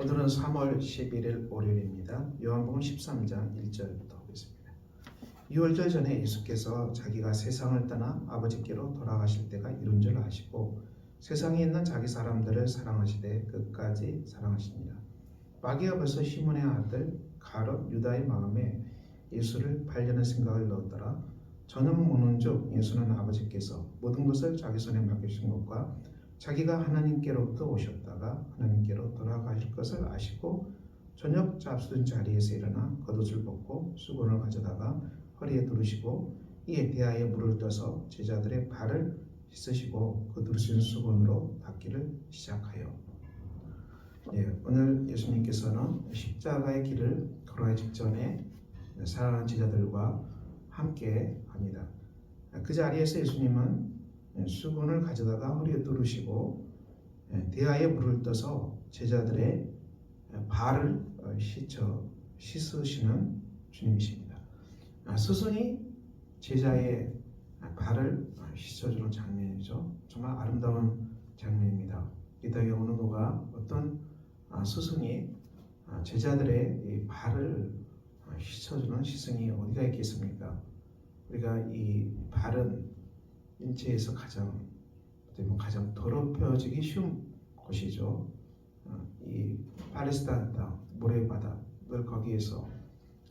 오늘은 3월 11일 월요일입니다. 요한복음 13장 1절부터 보겠습니다. 6월절 전에 예수께서 자기가 세상을 떠나 아버지께로 돌아가실 때가 이른 줄 아시고 세상에 있는 자기 사람들을 사랑하시되 끝까지 사랑하십니다. 마귀가 벌써 시몬의 아들 가롯 유다의 마음에 예수를 팔려는 생각을 넣었더라. 저는 모는 즉 예수는 아버지께서 모든 것을 자기 손에 맡기신 것과 자기가 하나님께로부터 오셨다가 하나님께로 돌아가실 것을 아시고 저녁 잡수던 자리에서 일어나 겉옷을 벗고 수건을 가져다가 허리에 두르시고 이에 대하여 물을 떠서 제자들의 발을 씻으시고 그 두르신 수건으로 닦기를 시작하여 예, 오늘 예수님께서는 십자가의 길을 걸어야 직전에 사랑하는 제자들과 함께 합니다. 그 자리에서 예수님은 수건을 가져다가 허리에 두르시고 대하에 물을 떠서 제자들의 발을 씻어 씻으시는 주님이십니다. 스승이 제자의 발을 씻어주는 장면이죠. 정말 아름다운 장면입니다. 이 땅에 오는 누가 어떤 스승이 제자들의 발을 씻어주는 스승이 어디가 있겠습니까? 우리가 이 발은 인체에서 가장 어떻게 가장 더럽혀지기 쉬운 곳이죠. 이 팔레스타인 땅 모래바다 늘 거기에서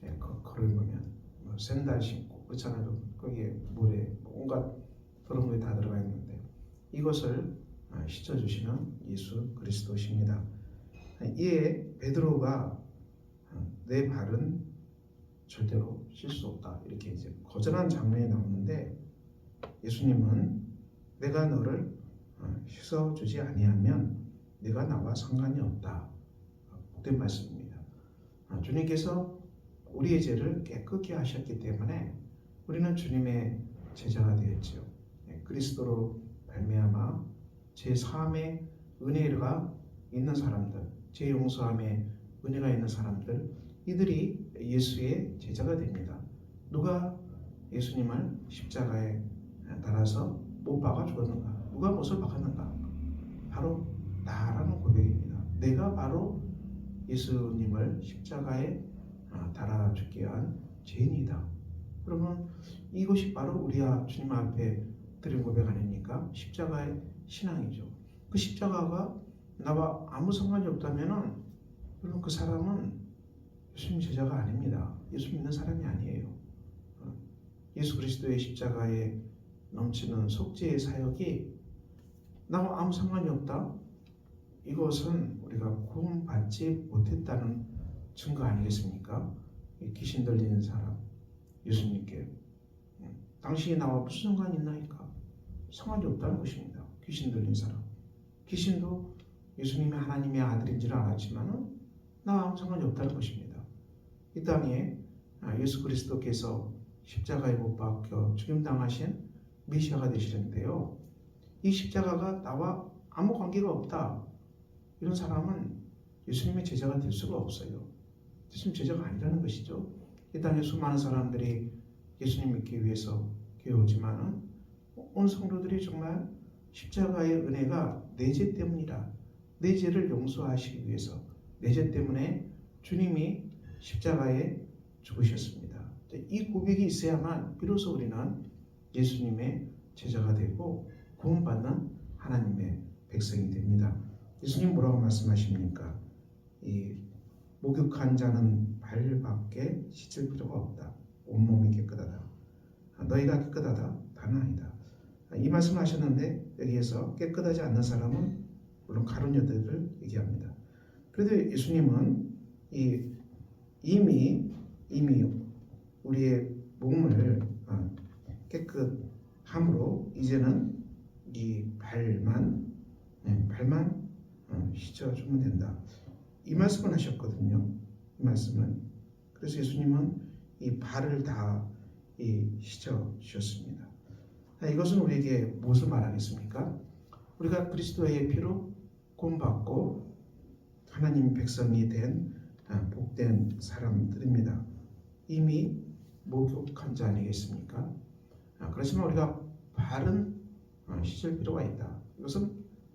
예, 걸으면 뭐 샌달 신고 그렇잖아요. 거기에 모래 온갖 더러운 것이 다 들어가 있는데 이것을 씻어주시는 예수 그리스도십니다. 이에 베드로가 내 발은 절대로 쉴 수 없다 이렇게 이제 거절한 장면이 나오는데 예수님은 내가 너를 씻어주지 아니하면 네가 나와 상관이 없다 복된 말씀입니다. 주님께서 우리의 죄를 깨끗게 하셨기 때문에 우리는 주님의 제자가 되었지요. 네, 그리스도로 발매하마 제 삶의 은혜가 있는 사람들, 제 용서함에 은혜가 있는 사람들, 이들이 예수의 제자가 됩니다. 누가 예수님을 십자가에 달아서 못 박아 죽었는가? 누가 못을 박았는가? 바로 나라는 고백입니다. 내가 바로 예수님을 십자가에 달아 죽게 한 죄인이다. 그러면 이것이 바로 우리와 주님 앞에 드린 고백 아닙니까? 십자가의 신앙이죠. 그 십자가가 나와 아무 상관이 없다면은 물론 그 사람은 예수님 제자가 아닙니다. 예수 믿는 사람이 아니에요. 예수 그리스도의 십자가에 넘치는 속죄의 사역이 나와 아무 상관이 없다. 이것은 우리가 구원받지 못했다는 증거 아니겠습니까? 귀신 들리는 사람 예수님께 당신이 나와 무슨 상관이 있나이까? 상관이 없다는 것입니다. 귀신 들린 사람 귀신도 예수님이 하나님의 아들인지를 알았지만은 나와 아무 상관이 없다는 것입니다. 이 땅에 예수 그리스도께서 십자가에 못 박혀 죽임당하신 메시아가 되시는데요. 이 십자가가 나와 아무 관계가 없다. 이런 사람은 예수님의 제자가 될 수가 없어요. 예수님 제자가 아니라는 것이죠. 이 땅에 수많은 사람들이 예수님 믿기 위해서 교회 오지만은 온 성도들이 정말 십자가의 은혜가 내 죄 때문이다. 내 죄를 용서하시기 위해서 내 죄 때문에 주님이 십자가에 죽으셨습니다. 이 고백이 있어야만 비로소 우리는 예수님의 제자가 되고 구원받는 하나님의 백성이 됩니다. 예수님 뭐라고 말씀하십니까? 이 목욕한 자는 발밖에 씻을 필요가 없다. 온몸이 깨끗하다. 너희가 깨끗하다. 다는 아니다. 이 말씀을 하셨는데 여기에서 깨끗하지 않는 사람은 물론 가론 여들을 얘기합니다. 그래도 예수님은 이 이미 이미 우리의 몸을 깨끗함으로 이제는 이 발만 네, 발만 씻어주면 된다. 이 말씀을 하셨거든요. 이 말씀은 그래서 예수님은 이 발을 다 씻어 주셨습니다. 이것은 우리에게 무엇을 말하겠습니까? 우리가 그리스도의 피로 구원받고 하나님 백성이 된 복된 사람들입니다. 이미 목욕한 자 아니겠습니까? 그렇지만 우리가 발은 씻을 필요가 있다. 이것은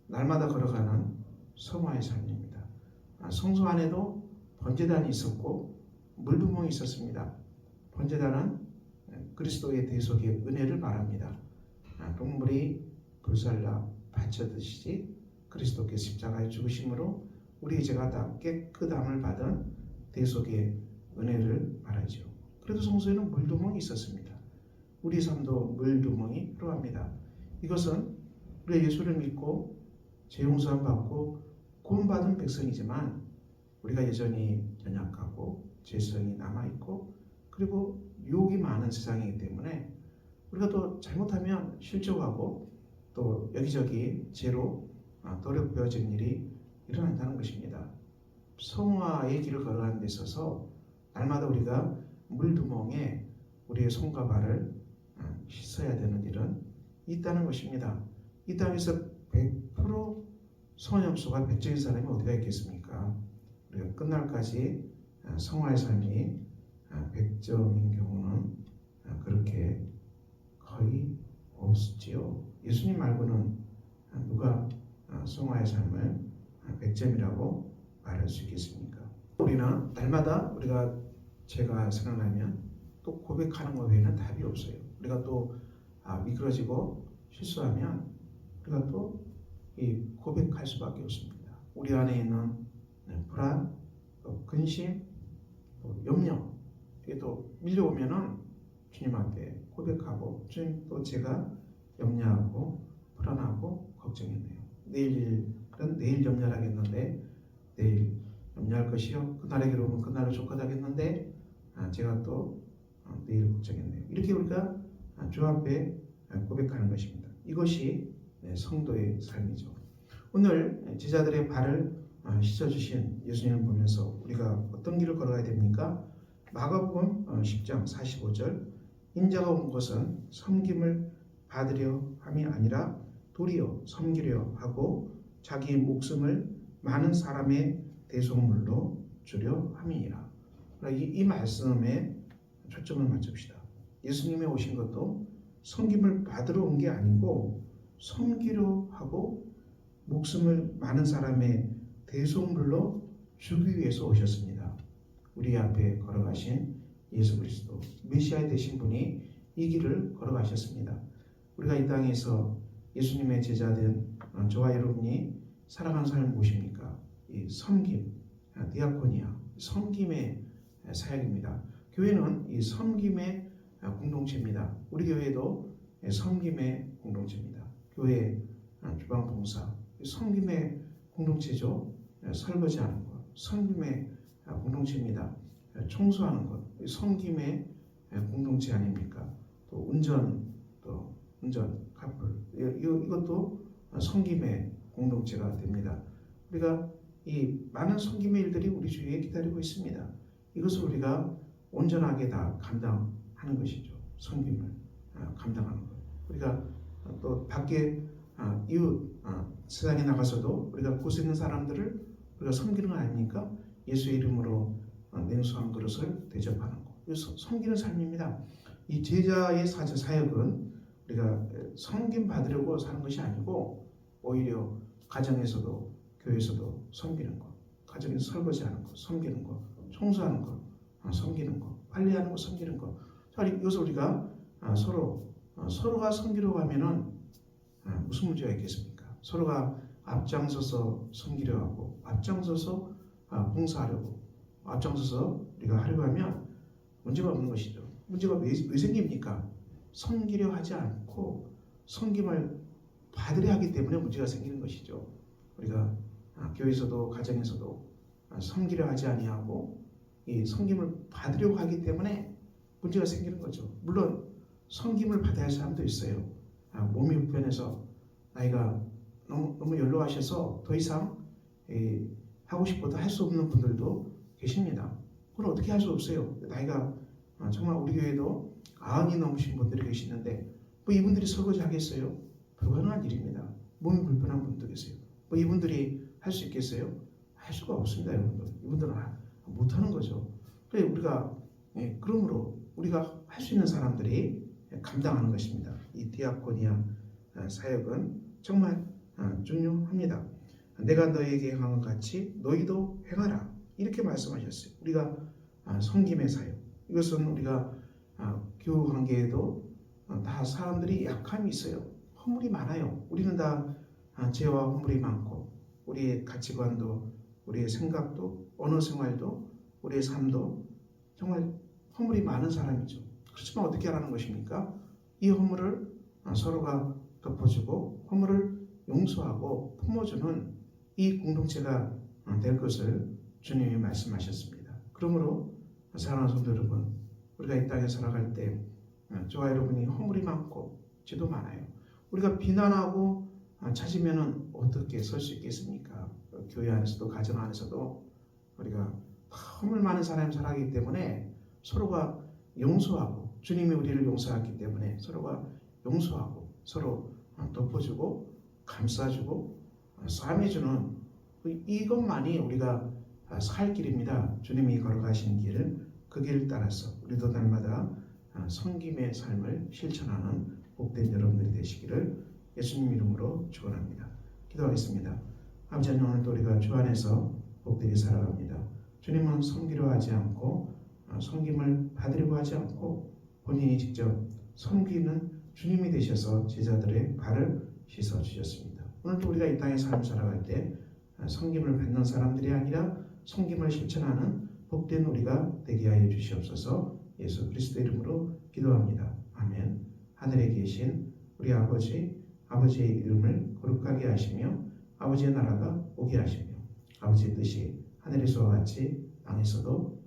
날마다 걸어가는 성화의 삶입니다. 아, 성소 안에도 번제단이 있었고 물두멍이 있었습니다. 번제단은 그리스도의 대속의 은혜를 말합니다. 아, 동물이 불살라 바쳐 드시지 그리스도께 십자가에 죽으심으로 우리의 죄가 다 깨끗함을 받은 대속의 은혜를 말하죠. 그래도 성소에는 물두멍이 있었습니다. 우리 삶도 물두멍이 필요합니다. 이것은 우리가 예수를 믿고 죄 용서함 받고 구원받은 백성이지만 우리가 여전히 연약하고 죄성이 남아 있고 그리고 유혹이 많은 세상이기 때문에 우리가 또 잘못하면 실족하고 또 여기저기 죄로 아, 더럽혀지는 일이 일어난다는 것입니다. 성화의 길을 걸어가는 데 있어서 날마다 우리가 물두멍에 우리의 손과 발을 아, 씻어야 되는 일은 있다는 것입니다. 이 땅에서 100% 성염소가 100점인 사람이 어디가 있겠습니까? 우리가 끝날까지 아, 성화의 삶이 100점인 경우는 아, 그렇게 거의 없지요. 예수님 말고는 아, 누가 성화의 삶을 100점이라고 말할 수 있겠습니까? 우리는 날마다 우리가 제가 생각나면 또 고백하는 것 외에는 답이 없어요. 우리가 또 아, 미끄러지고 실수하면 우리가 또 이 고백할 수밖에 없습니다. 우리 안에 있는 네, 불안, 또 근심, 또 염려 이게 또 밀려오면은 주님 앞에 고백하고 주님 또 제가 염려하고 불안하고 걱정했네요. 내일 일은 내일 염려하겠는데 내일 염려할 것이요. 그날에게로 오면 그날을 족하다겠는데 아, 제가 또 어, 내일 걱정했네요. 이렇게 우리가 아, 주 앞에 고백하는 것입니다. 이것이 네, 성도의 삶이죠. 오늘 제자들의 발을 아, 씻어주신 예수님을 보면서 우리가 어떤 길을 걸어가야 됩니까? 마가복음 10장 45절 인자가 온 것은 섬김을 받으려 함이 아니라 도리어 섬기려 하고 자기 목숨을 많은 사람의 대속물로 주려 함이니라. 이, 이 말씀에 초점을 맞춥시다. 예수님이 오신 것도 섬김을 받으러 온 게 아니고 섬기려 하고 목숨을 많은 사람의 대속물로 주기 위해서 오셨습니다. 우리 앞에 걸어가신 예수 그리스도 메시아 되신 분이 이 길을 걸어가셨습니다. 우리가 이 땅에서 예수님의 제자된 저와 여러분이 살아가는 삶이 무엇입니까? 이 섬김, 디아코니아, 섬김의 사역입니다. 교회는 이 섬김의 공동체입니다. 우리 교회도 섬김의 공동체입니다. 교회 주방 봉사, 섬김의 공동체죠. 설거지하는 것, 섬김의 공동체입니다. 청소하는 것, 섬김의 공동체 아닙니까? 또 운전, 또 운전, 카풀, 이것도 섬김의 공동체가 됩니다. 우리가 이 많은 섬김의 일들이 우리 주위에 기다리고 있습니다. 이것을 우리가 온전하게 다 감당 하는 것이죠. 섬김을 감당하는 것. 우리가 또 밖에 이웃 세상에 나가서도 우리가 곳에 있는 사람들을 우리가 섬기는 거 아닙니까? 예수의 이름으로 냉수 한 그릇을 대접하는 거. 섬기는 삶입니다. 이 제자의 사역은 우리가 섬김 받으려고 사는 것이 아니고 오히려 가정에서도 교회에서도 섬기는 것, 가정에서 설거지하는 것, 섬기는 것, 청소하는 것, 섬기는 것, 관리하는 것, 섬기는 것. 자, 이것을 우리가 서로 서로가 섬기려고 하면은 무슨 문제가 있겠습니까? 서로가 앞장서서 섬기려 하고 앞장서서 봉사하려고 앞장서서 우리가 하려고 하면 문제가 없는 것이죠. 문제가 왜, 왜 생깁니까? 섬기려 하지 않고 섬김을 받으려 하기 때문에 문제가 생기는 것이죠. 우리가 교회에서도 가정에서도 섬기려 하지 아니하고 이 섬김을 받으려고 하기 때문에 문제가 생기는 거죠. 물론 섬김을 받아야 할 사람도 있어요. 몸이 불편해서 나이가 너무, 너무 연로하셔서 더 이상 이, 하고 싶어도 할 수 없는 분들도 계십니다. 그걸 어떻게 할 수 없어요. 나이가 아, 정말 우리 교회도 아흔이 넘으신 분들이 계시는데 뭐 이분들이 설거지 하겠어요? 불가능한 일입니다. 몸이 불편한 분도 계세요. 뭐 이분들이 할 수 있겠어요? 할 수가 없습니다, 여러분들. 이분들은 못하는 거죠. 그래 우리가 예, 그러므로 우리가 할 수 있는 사람들이 감당하는 것입니다. 이 디아코니아 사역은 정말 중요합니다. 내가 너에게 행한 것 같이 너희도 행하라 이렇게 말씀하셨어요. 우리가 아, 섬김의 사역 이것은 우리가 아, 교우 관계에도 어, 다 사람들이 약함이 있어요. 허물이 많아요. 우리는 다 아, 죄와 허물이 많고 우리의 가치관도 우리의 생각도 언어 생활도 우리의 삶도 정말 허물이 많은 사람이죠. 그렇지만 어떻게 하라는 것입니까? 이 허물을 아, 서로가 덮어주고 허물을 용서하고 품어주는 이 공동체가 아, 될 것을 주님이 말씀하셨습니다. 그러므로 사랑하는 성도 여러분, 우리가 이 땅에 살아갈 때 아, 저와 여러분이 허물이 많고 죄도 많아요. 우리가 비난하고 아, 찾으면은 어떻게 설 수 있겠습니까? 어, 교회 안에서도 가정 안에서도 우리가 다 허물 많은 사람이 살아가기 때문에 서로가 용서하고 주님이 우리를 용서했기 때문에 서로가 용서하고 서로 어, 덮어주고 감싸주고 어, 싸매주는 그 이것만이 우리가 아, 살 길입니다. 주님이 걸어가신 길, 그길 따라서 우리도 날마다 아, 섬김의 삶을 실천하는 복된 여러분들이 되시기를 예수님 이름으로 축원합니다. 기도하겠습니다. 아버지 하나님 오늘도 우리가 주 안에서 복되게 살아갑니다. 주님은 섬기려 하지 않고 어, 섬김을 받으려고 하지 않고 본인이 직접 섬기는 주님이 되셔서 제자들의 발을 씻어 주셨습니다. 오늘도 우리가 이 땅에 삶 살아갈 때 어, 섬김을 받는 사람들이 아니라 섬김을 실천하는 복된 우리가 되게 하여 주시옵소서. 예수 그리스도 이름으로 기도합니다. 아멘. 하늘에 계신 우리 아버지 아버지의 이름을 거룩하게 하시며 아버지의 나라가 오게 하시며 아버지의 뜻이 하늘에서와 같이 땅에서도